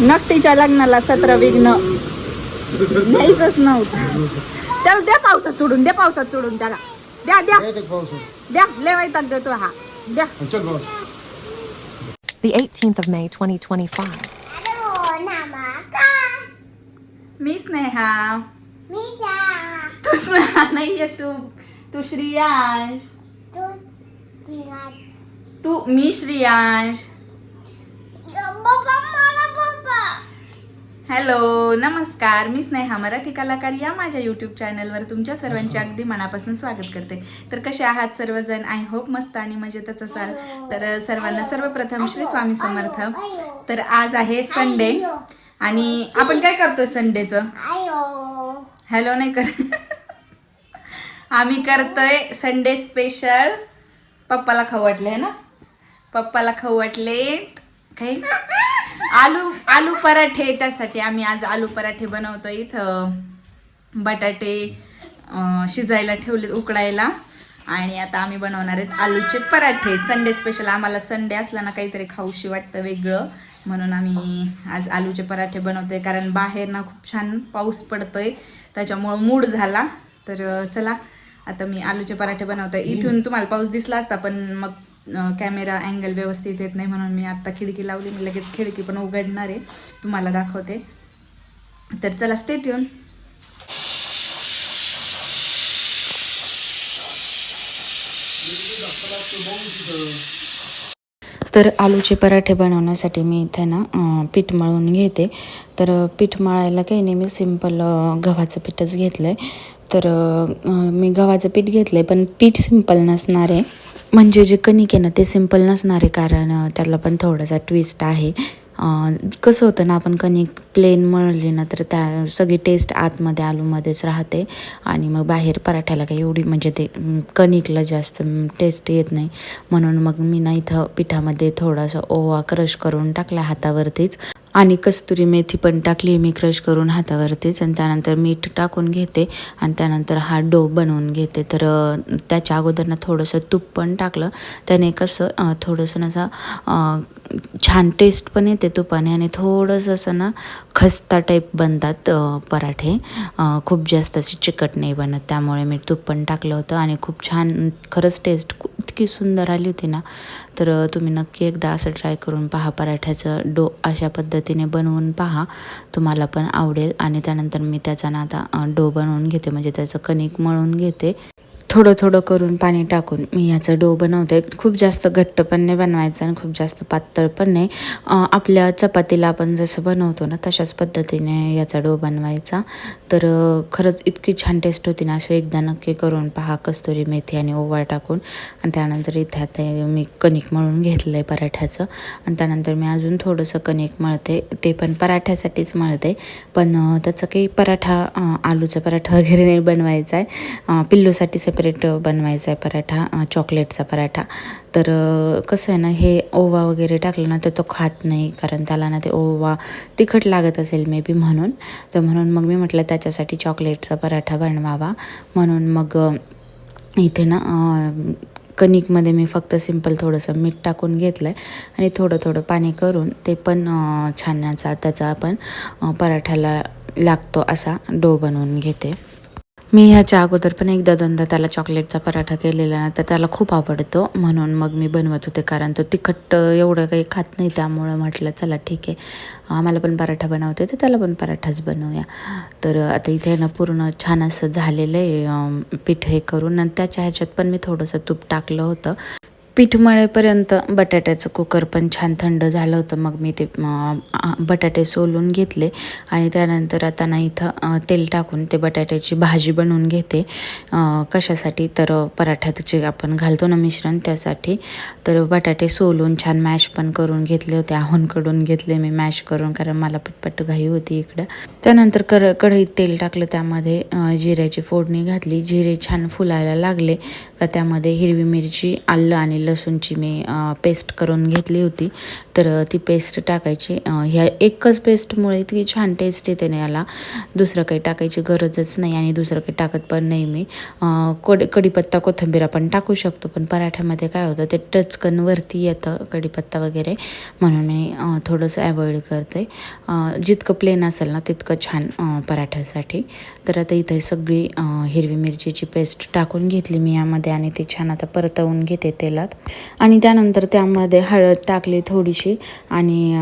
नकटीच्या लग्नाला सतरा विघ्न. न्यायचंच नव्हतं त्याला द्या पावसात सोडून द्या पावसात सोडून त्याला. द्या द्या. द्या लय वैताग देतो हा. द्या. The 18th of May 2025. मी स्नेहा. तू स्नेहा नाहीये तू तू श्रियांश. तू मी श्रियांश. हॅलो नमस्कार. मी स्नेहा मराठी कलाकार या माझ्या यूट्यूब चॅनलवर तुमच्या सर्वांचे अगदी मनापासून स्वागत करते. तर कसे आहात सर्वजण? आय होप मस्त आणि मजेतच असाल. तर सर्वांना सर्वप्रथम श्री स्वामी समर्थ. तर आज आहे संडे आणि आपण काय करतोय संडेचं हॅलो नाही कर. आम्ही करतोय संडे स्पेशल पप्पाला खाऊ वाटले ना? पप्पाला खाऊ वाटले काही आलू आलू पराठे त्यासाठी आम्ही आज आलू पराठे बनवतो इथं. बटाटे शिजायला ठेवले उकडायला. आणि आता आम्ही बनवणार आहेत आलूचे पराठे. संडे स्पेशल आम्हाला संडे असला ना काहीतरी खाऊशी वाटतं वेगळं. म्हणून आम्ही आज आलूचे पराठे बनवतोय. कारण बाहेर ना खूप छान पाऊस पडतोय. त्याच्यामुळं मूड झाला. तर चला आता मी आलूचे पराठे बनवतोय. इथून तुम्हाला पाऊस दिसला असता पण मग कॅमेरा अँगल व्यवस्थित येत नाही म्हणून मी आत्ता खिडकी लावली. मी लगेच खिडकी पण उघडणार आहे. तुम्हाला दाखवते. तर चला स्टेट येऊन तर आलूचे पराठे बनवण्यासाठी मी इथे ना पीठ मळून घेते. तर पीठ मळायला काही नाही मी सिंपल गव्हाचं पीठच घेतलं आहे तर मी गव्हाचं पीठ घेतलं आहे पण पीठ सिंपल नसणार आहे. म्हणजे जे कणिक आहे ना ते सिंपल नसणार आहे कारण त्याला पण थोडासा ट्विस्ट आहे. कसं होतं ना आपण कणिक प्लेन मळली ना तर त्या सगळी टेस्ट आतमध्ये आलूमध्येच राहते. आणि मग बाहेर पराठ्याला काही एवढी म्हणजे ते कणिकला जास्त टेस्ट येत नाही. म्हणून मग मी ना इथं पिठामध्ये थोडासा ओवा क्रश करून टाकला हातावरतीच. आणि कस्तुरी मेथी पण टाकली. मी क्रश करून हातावरतीच आणि त्यानंतर मीठ टाकून घेते आणि त्यानंतर हा डो बनवून घेते. तर त्याच्या अगोदर ना थोडंसं तूप पण टाकलं. त्याने कसं थोडंसं ना असं छान टेस्ट पण येते तुपाने आणि थोडंसं असं ना खस्ता टाईप बनतात पराठे. खूप जास्त अशी चिकट नाही बनत. त्यामुळे मी तूप पण टाकलं होतं आणि खूप छान खरंच टेस्ट इतकी सुंदर आली होती ना. तर तुम्ही नक्की एकदा असं ट्राय करून पहा. पराठ्याचं डो अशा पद्धतीने बनवून पहा. तुम्हाला पण आवडेल. आणि त्यानंतर मी त्याचा ना आता डो बनवून घेते. म्हणजे त्याचं कणिक मळून घेते. थोडं थोडं करून पाणी टाकून मी याचं डो बनवते. खूप जास्त घट्ट पण नाही बनवायचं आणि खूप जास्त पातळ पण नाही. आपल्या चपातीला आपण जसं बनवतो ना तशाच पद्धतीने याचा डो बनवायचा. तर खरंच इतकी छान टेस्ट होती ना असं एकदा नक्की करून पहा कस्तुरी मेथी आणि ओवा टाकून. आणि त्यानंतर इथे आता मी कणिक मळून घेतलं आहे पराठ्याचं. आणि त्यानंतर मी अजून थोडंसं कणिक मळते. ते पण पराठ्यासाठीच मळते. पण त्याचं काही पराठा आलूचा पराठा वगैरे नाही बनवायचा आहे पिल्लूसाठी सेपरेट बनवायचा आहे पराठा चॉकलेटचा पराठा. तर कसं आहे ना हे ओवा वगैरे टाकलं ना तर तो खात नाही. कारण त्याला ना ते ओवा तिखट लागत असेल मे बी म्हणून. तर म्हणून मग मी म्हटलं त्याच्यासाठी चॉकलेटचा पराठा बनवावा. म्हणून मग इथे ना कणिकमध्ये मी फक्त सिंपल थोडंसं मीठ टाकून घेतलं आहे आणि थोडं थोडं पाणी करून ते पण छानण्याचा त्याचा आपण पराठ्याला लागतो असा डो बनवून घेते. मी ह्याच्या अगोदर पण एकदा दोनदा त्याला चॉकलेटचा पराठा केलेला ना तर त्याला खूप आवडतो. म्हणून मग मी बनवत होते कारण तो तिखट एवढं काही खात नाही त्यामुळं म्हटलं चला ठीक आहे आम्हाला पण पराठा बनवते तर त्याला पण पराठाच बनवूया. तर आता इथे ना पूर्ण छान असं झालेलं आहे पीठ हे करून आणि त्याच्या ह्याच्यात पण मी थोडंसं तूप टाकलं होतं. पीठ मळेपर्यंत बटाट्याचं कुकर पण छान थंड झालं होतं. मग मी ते बटाटे सोलून घेतले आणि त्यानंतर आता ना इथं तेल टाकून ते बटाट्याची भाजी बनवून घेते. कशासाठी? तर पराठ्यात जे आपण घालतो ना मिश्रण त्यासाठी. तर बटाटे सोलून छान मॅश पण करून घेतले होते. आहोंकडून घेतले मी मॅश करून कारण मला पटपट घाई होती इकडं. त्यानंतर कर कढईत तेल टाकलं त्यामध्ये जिऱ्याची फोडणी घातली. जिरे छान फुलायला लागले. का त्यामध्ये हिरवी मिरची आलं आणि लसूणची मी पेस्ट करून घेतली होती. तर ती पेस्ट टाकायची. ह्या एकच पेस्टमुळे ती छान टेस्ट येते ना याला. दुसरं काही टाकायची गरजच नाही आणि दुसरं काही टाकत पण नाही मी. कोड कढीपत्ता कोथिंबीर आपण टाकू शकतो पण पराठ्यामध्ये काय होतं ते टचकन वरती येतं कढीपत्ता वगैरे. म्हणून मी थोडंसं अवॉइड करते. जितकं प्लेन असेल ना तितकं छान पराठ्यासाठी. तर आता इथे सगळी हिरवी मिरचीची पेस्ट टाकून घेतली मी यामध्ये आणि ती छान आता परतवून घेते तेलात. आणि त्यानंतर त्यामध्ये हळद टाकली थोडीशी आणि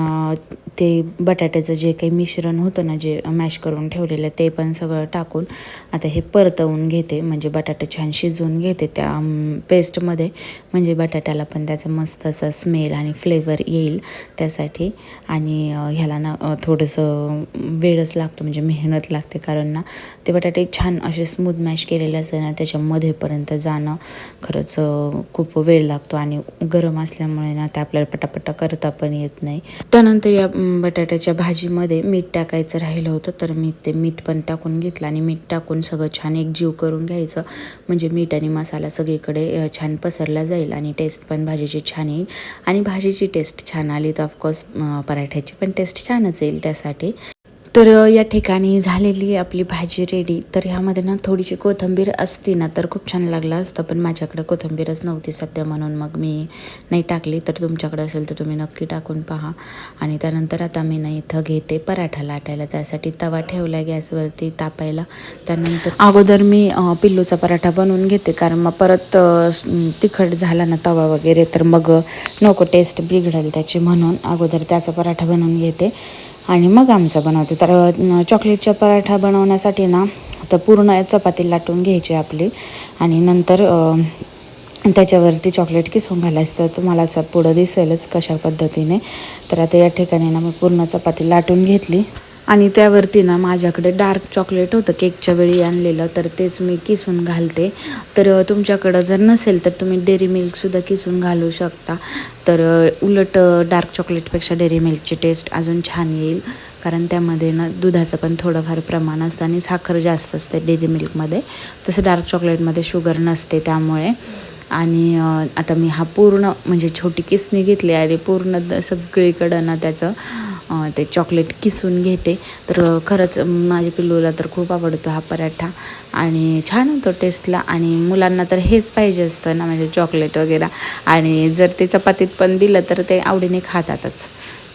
ते बटाट्याचं जे काही मिश्रण होतं ना जे मॅश करून ठेवलेलं ते पण सगळं टाकून आता हे परतवून घेते. म्हणजे बटाटे छान शिजवून घेते त्या पेस्टमध्ये म्हणजे बटाट्याला पण त्याचा मस्त असा स्मेल आणि फ्लेवर येईल त्यासाठी. आणि ह्याला ना थोडंसं वेळच लागतो म्हणजे मेहनत लागते. कारण ना ते बटाटे छान असे स्मूथ मॅश केलेले असते ना त्याच्यामध्येपर्यंत जाणं खरंच खूप वेळ लागतो. आणि गरम असल्यामुळे ना ते आपल्याला पटापटा करता पण येत नाही. त्यानंतर या बटाट्याच्या भाजीमध्ये मीठ टाकायचं राहिलं होतं तर मी ते मीठ पण टाकून घेतलं आणि मीठ टाकून सगळं छान एकजीव करून घ्यायचं. म्हणजे मीठ आणि मसाला सगळीकडे छान पसरला जाईल आणि टेस्ट पण भाजीची छान येईल. आणि भाजीची टेस्ट छान आली तर ऑफकोर्स पराठ्याची पण टेस्ट छानच येईल त्यासाठी. तर या ठिकाणी झालेली आपली भाजी रेडी तर ह्यामध्ये ना थोडीशी कोथिंबीर असती ना तर खूप छान लागलं असतं. पण माझ्याकडे कोथिंबीरच नव्हती सध्या म्हणून. मग मी नाही टाकली. तर तुमच्याकडे असेल तर तुम्ही नक्की टाकून पहा. आणि त्यानंतर आता मी ना इथं घेते पराठा लाटायला. त्यासाठी तवा ठेवला गॅसवरती तापायला. त्यानंतर अगोदर मी पिल्लूचा पराठा बनवून घेते. कारण मग परत तिखट झाला ना तवा वगैरे तर मग नको टेस्ट बिघडेल त्याची म्हणून अगोदर त्याचा पराठा बनवून घेते. आणि मग आमचं बनवते. तर चॉकलेटचा पराठा बनवण्यासाठी ना तर पूर्ण चपाती लाटून घ्यायची आपली. आणि नंतर त्याच्यावरती चॉकलेट किसून घालायचं. तर तुम्हाला असं पुढं दिसेलच कशा पद्धतीने. तर आता या ठिकाणी ना मी पूर्ण चपाती लाटून घेतली. आणि त्यावरती ना माझ्याकडे डार्क चॉकलेट होतं केकच्या वेळी आणलेलं तर तेच मी किसून घालते. तर तुमच्याकडं जर नसेल तर तुम्ही डेअरी मिल्कसुद्धा किसून घालू शकता. तर उलट डार्क चॉकलेटपेक्षा डेअरी मिल्कची टेस्ट अजून छान येईल. कारण त्यामध्ये ना दुधाचं पण थोडंफार प्रमाण असतं आणि साखर जास्त असते डेअरी मिल्कमध्ये. तसं डार्क चॉकलेटमध्ये शुगर नसते त्यामुळे. आणि आता मी हा पूर्ण म्हणजे छोटी किसणी घेतली आणि पूर्ण द- सगळीकडं ना त्याचं ते चॉकलेट किसून घेते. तर खरंच माझ्या पिल्लूला तर खूप आवडतो हा पराठा. आणि छान होतो टेस्टला आणि मुलांना तर हेच पाहिजे असतं ना म्हणजे चॉकलेट वगैरे. आणि जर ते चपातीत पण दिलं तर ते आवडीने खातातच.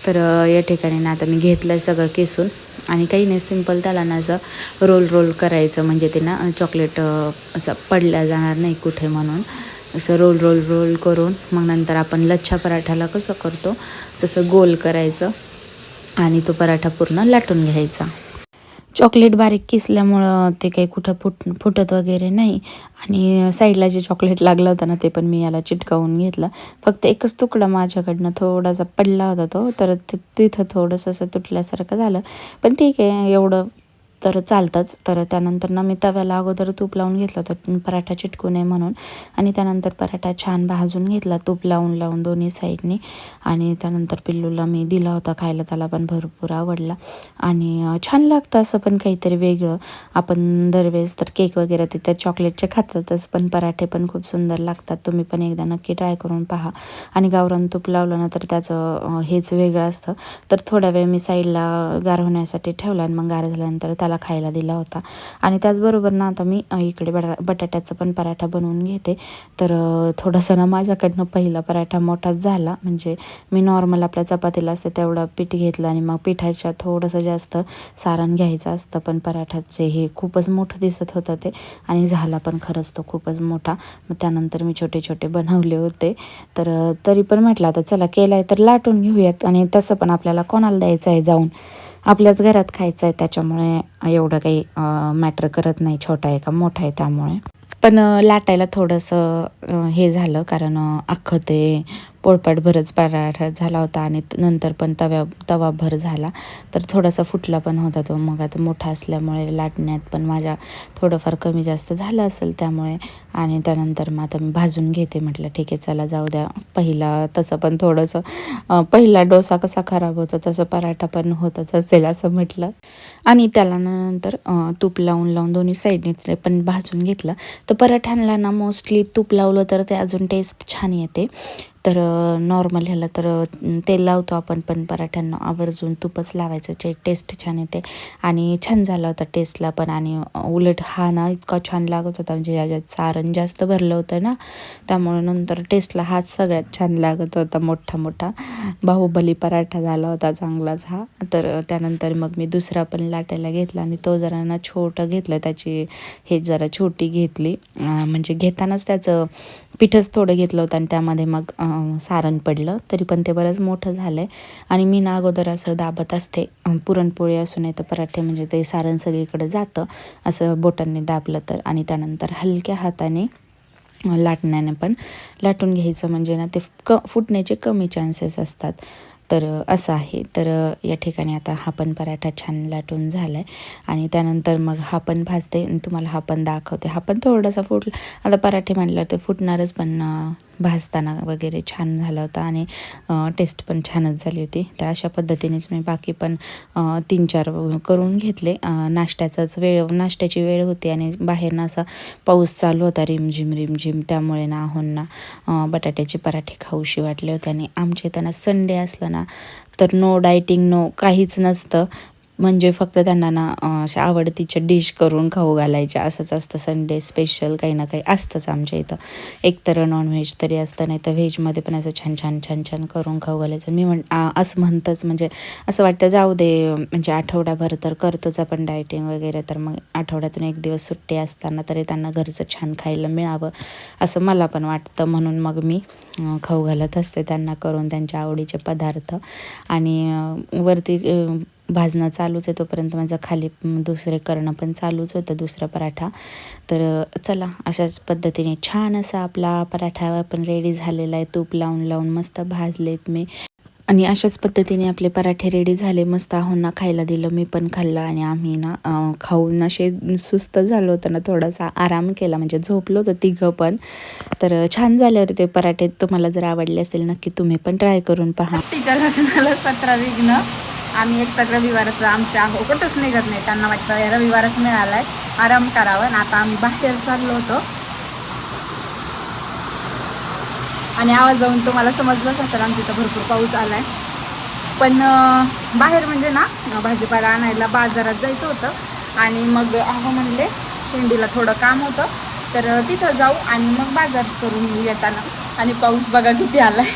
तर या ठिकाणी ना आता मी घेतलं आहे सगळं किसून. आणि काही नाही सिंपल त्याला ना असं रोल रोल करायचं. म्हणजे ते ना चॉकलेट असं पडल्या जाणार नाही कुठे म्हणून. असं रोल रोल रोल करून. मग नंतर आपण लच्छा पराठाला कसं करतो? तसं गोल करायचं. आणि तो पराठा पूर्ण लाटून घ्यायचा. चॉकलेट बारीक किसल्यामुळं ते काही कुठं फुट फुटत वगैरे नाही. आणि साईडला जे चॉकलेट लागलं होतं ना ते पण मी याला चिटकावून घेतलं. फक्त एकच तुकडा माझ्याकडनं थोडासा पडला होता तो तर ते तिथं थोडंसं असं तुटल्यासारखं झालं. पण ठीक आहे एवढं तर चालतंच. तर त्यानंतर ना मी तव्याला अगोदर तूप लावून घेतलं होतं. पराठा चिटकू नये म्हणून. आणि त्यानंतर पराठा छान भाजून घेतला. तूप लावून लावून दोन्ही साईडनी. आणि त्यानंतर पिल्लूला मी दिला होता खायला. त्याला पण भरपूर आवडला. आणि छान लागतं असं पण काहीतरी वेगळं. आपण दरवेळेस तर केक वगैरे ते चॉकलेटचे खातातच. पण पराठे पण खूप सुंदर लागतात. तुम्ही पण एकदा नक्की ट्राय करून पहा. आणि गावरान तूप लावलं ना तर त्याचं हेच वेगळं असतं. तर थोड्या वेळ मी साईडला गार होण्यासाठी ठेवला आणि मग गार झाल्यानंतर त्याला खायला दिला होता. आणि त्याचबरोबर ना आता मी इकडे बटा बटाट्याचा पण पराठा बनवून घेते. तर थोडासा थोडंसं ना माझ्याकडनं पहिला पराठा मोठाच झाला. म्हणजे मी नॉर्मल आपल्या चपातीला असते तेवढं पीठ घेतलं आणि मग पिठाच्या थोडंसं जास्त सारण घ्यायचं असतं. पण पराठाचे हे खूपच मोठं दिसत होतं ते. आणि झाला पण खरंच तो खूपच मोठा. मग त्यानंतर मी छोटे छोटे बनवले होते. तर तरी पण म्हटलं आता चला केलं आहे तर लाटून घेऊयात. आणि तसं पण आपल्याला कोणाला द्यायचं आहे जाऊन. आपल्याच घरात खायचं आहे त्याच्यामुळे एवढं काही मॅटर करत नाही. छोटा आहे का मोठा आहे त्यामुळे. पण लाटायला थोडंसं हे झालं कारण अख्खं ते पोळपाट भरच पराठा झाला होता आणि नंतर पण तव्या तवा भर झाला. तर थोडासा फुटला पण होता तो. मग आता मोठा असल्यामुळे लाटण्यात पण माझ्या थोडंफार कमी जास्त झालं असेल त्यामुळे. आणि त्यानंतर मग आता मी भाजून घेते. म्हटलं ठीक आहे चला जाऊ द्या. पहिला तसं पण थोडंसं पहिला डोसा कसा खराब होता तसं पराठा पण होतच असेल असं म्हटलं. आणि त्याला नंतर तूप लावून लावून दोन्ही साईडने पण भाजून घेतलं. तर पराठ्यांना ना मोस्टली तूप लावलं तर ते अजून टेस्ट छान येते. तर नॉर्मल ह्याला तर तेल लावतो आपण पण पराठ्यांना. आवर्जून तूपच लावायचं जे टेस्ट छान येते. आणि छान झाला होता टेस्टला पण. आणि उलट हा ना इतका छान लागत होता. म्हणजे याच्यात सारण जास्त भरलं होतं ना त्यामुळे नंतर टेस्टला हाच सगळ्यात छान लागत होता मोठा मोठा. बाहुबली पराठा झाला होता चांगलाच हा. तर त्यानंतर मग मी दुसरा पण लाटायला घेतला. आणि तो जरा ना छोटं घेतलं. त्याची हे जरा छोटी घेतली. म्हणजे घेतानाच त्याचं पिठंच थोडं घेतलं होतं. आणि त्यामध्ये मग सारण पडलं तरी पण ते बरंच मोठं झालं आहे आणि मी ना अगोदर असं दाबत असते. पुरणपोळी असू नये तर पराठे म्हणजे ते सारण सगळीकडे जातं. असं बोटांनी दाबलं तर. आणि त्यानंतर हलक्या हाताने लाटण्याने पण लाटून घ्यायचं. म्हणजे ना ते क फुटण्याचे कमी चान्सेस असतात. तर असं आहे. तर या ठिकाणी आता हा पण पराठा छान लाटून झाला आहे आणि त्यानंतर मग हा पण भाजते. आणि तुम्हाला हा पण दाखवते. हा पण थोडासा फुटला. आता पराठे म्हणल्यावर ते फुटणारच पण भाजताना वगैरे छान झाला होता आणि टेस्ट पण छानच झाली होती. तर अशा पद्धतीनेच मी बाकी पण तीन चार करून घेतले. नाश्त्याचाच वेळ नाश्त्याची वेळ होती आणि बाहेरनं असा पाऊस चालू होता रिमझिम रिमझिम. त्यामुळे ना आहोंना बटाट्याचे पराठे खाऊशी वाटले होते. आणि आमच्या इथं ना संडे असलं ना तर नो डायटिंग नो काहीच नसतं. म्हणजे फक्त त्यांना ना अशा आवडतीच्या डिश करून खाऊ घालायच्या. असंच असतं संडे स्पेशल काही ना काही असतंच आमच्या इथं. एकतर नॉनव्हेज तरी असतं नाही तर व्हेजमध्ये पण असं छान छान छान छान करून खाऊ घालायचं. मी म्हण असं म्हणतंच म्हणजे असं वाटतं जाऊ दे म्हणजे आठवडाभर तर करतोच आपण डायटिंग वगैरे तर मग आठवड्यातून एक दिवस सुट्टी असताना तरी त्यांना घरचं छान खायला मिळावं असं मला पण वाटतं. म्हणून मग मी खाऊ घालत असते त्यांना करून त्यांच्या आवडीचे पदार्थ. आणि वरती भाजणं चालूच आहे तोपर्यंत माझं खाली दुसरे करणं पण चालूच होतं दुसरा पराठा. तर चला अशाच पद्धतीने छान असा आपला पराठा पण रेडी झालेला आहे. तूप लावून लावून मस्त भाजलेत मी. आणि अशाच पद्धतीने आपले पराठे रेडी झाले. मस्त आहोंना खायला दिलं मी पण खाल्लं आणि आम्ही ना खाऊन असे सुस्त झालो होतं ना थोडासा आराम केला म्हणजे झोपलो होतं तिघं पण. तर छान झाले होते ते पराठे. तुम्हाला जर आवडले असेल नक्की तुम्ही पण ट्राय करून पहा. तिच्या लग्नाला सतरा विघ्न. आम्ही एक तर रविवारचं आमच्या हो कुठंच निघत नाही. त्यांना वाटतं रविवारच रविवारच मिळालाय. आराम करावा. आणि आता आम्ही बाहेर चाललो होतो. आणि आवाज जाऊन तुम्हाला समजलंच असेल आमच्या इथं भरपूर पाऊस आलाय. पण बाहेर म्हणजे ना भाजीपाला आणायला बाजारात जायचं होतं. आणि मग अहो म्हणले शेंडीला थोडं काम होतं. तर तिथं जाऊ आणि मग बाजार करून येताना. आणि पाऊस बघा किती आलाय.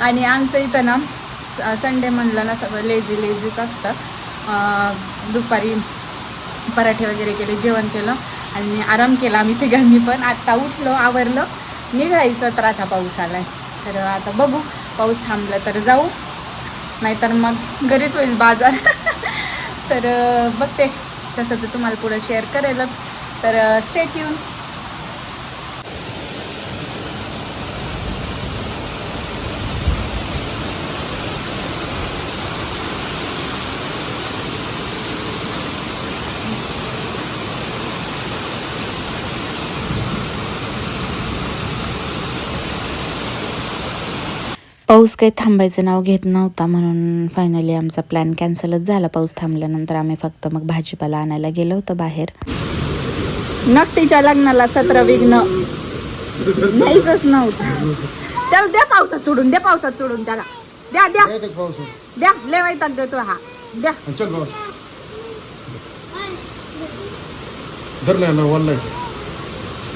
आणि आमचं इथं ना संडे म्हणलं ना सगळं लेझी लेझीच असतं. दुपारी पराठे वगैरे केले जेवण केलं आणि आराम केला आम्ही तिघांनी पण. आत्ता उठलो आवरलं. निघायचं तर असा पाऊस आलाय. तर आता बघू पाऊस थांबला तर जाऊ. नाहीतर मग घरीच होईल बाजार. तर बघते. तसं तर तुम्हाला पुढं शेअर करेलच. तर स्टेट येऊन पाऊस काही थांबायचं नाव घेत नव्हता म्हणून फायनली आमचा प्लॅन कॅन्सलच झाला. पाऊस थांबल्यानंतर आम्ही फक्त मग भाजीपाला आणायला गेलो होतो बाहेर. नकटीच्या लग्नाला सतरा विघ्न. नाहीच नव्हतं त्याला द्या पावसात सोडून द्या पावसात सोडून त्याला. द्या द्या. द्या लय वैताग देतो हा. द्या. चल पाऊस धरलाय ना वल्लाय.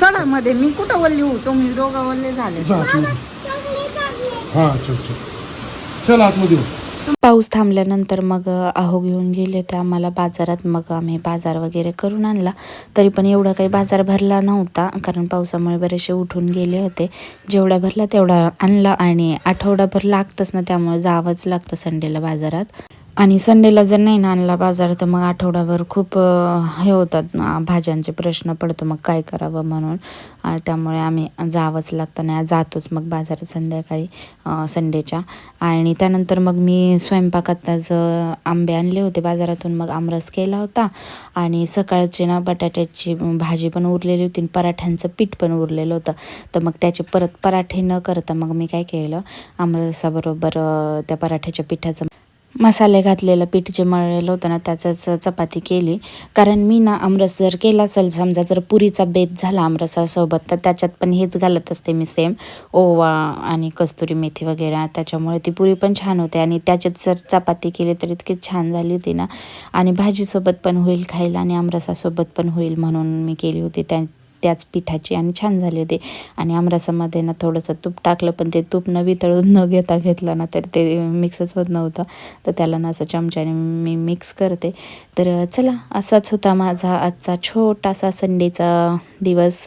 सोडा मध्ये. मी कुठं वल्ली होऊ? तुम्ही दोघं वल्ले झाले. हा चल चल. चल आतमध्ये हो. पाऊस थांबल्यानंतर मग अहो आहो घेऊन गेले ते आम्हाला बाजारात. मग आम्ही बाजार वगैरे करून आणला. तरी पण एवढा काही बाजार भरला नव्हता कारण पावसामुळे बरेचसे उठून गेले होते. जेवढा भरला तेवढा आणला आणि आठवडाभर लागतंच ना त्यामुळे जावंच लागतं संडेला बाजारात. आणि संडेला जर नाही ना आणला बाजार तर मग आठवडाभर खूप हे होतात ना भाज्यांचे प्रश्न पडतो मग काय करावं म्हणून. आणि त्यामुळे आम्ही जावंच लागतं नाही जातोच मग बाजारात संध्याकाळी संडेच्या. आणि त्यानंतर मग मी स्वयंपाकात आंबे आणले होते बाजारातून मग आमरस केला होता. आणि सकाळची ना बटाट्याची भाजी पण उरलेली होती आणि पराठ्यांचं पीठ पण उरलेलं होतं. तर मग त्याचे परत पराठे न करता मग मी काय केलं आमरसाबरोबर त्या पराठ्याच्या पिठाचं मसाले घातलेलं पीठ जे मळलेलं होतं ना त्याचंच चपाती केली. कारण मी ना आमरस जर केला असेल समजा जर पुरीचा बेत झाला आमरसासोबत तर त्याच्यात पण हेच घालत असते मी सेम ओवा आणि कस्तुरी मेथी वगैरे त्याच्यामुळे ती पुरी पण छान होते. आणि त्याच्यात जर चपाती केली तर इतकी छान झाली होती ना. आणि भाजीसोबत पण होईल खायला आणि आमरसासोबत पण होईल म्हणून मी केली होती त्या त्याच पिठाची आणि छान झाली होती. आणि आमरसामध्ये ना थोडंसं तूप टाकलं पण ते तूप न वितळून न घेता घेतलं ना तर ते मिक्सच होत नव्हतं. तर त्याला ना असं चमच्याने मी मिक्स करते. तर चला असाच होता माझा आजचा छोटासा संडेचा दिवस.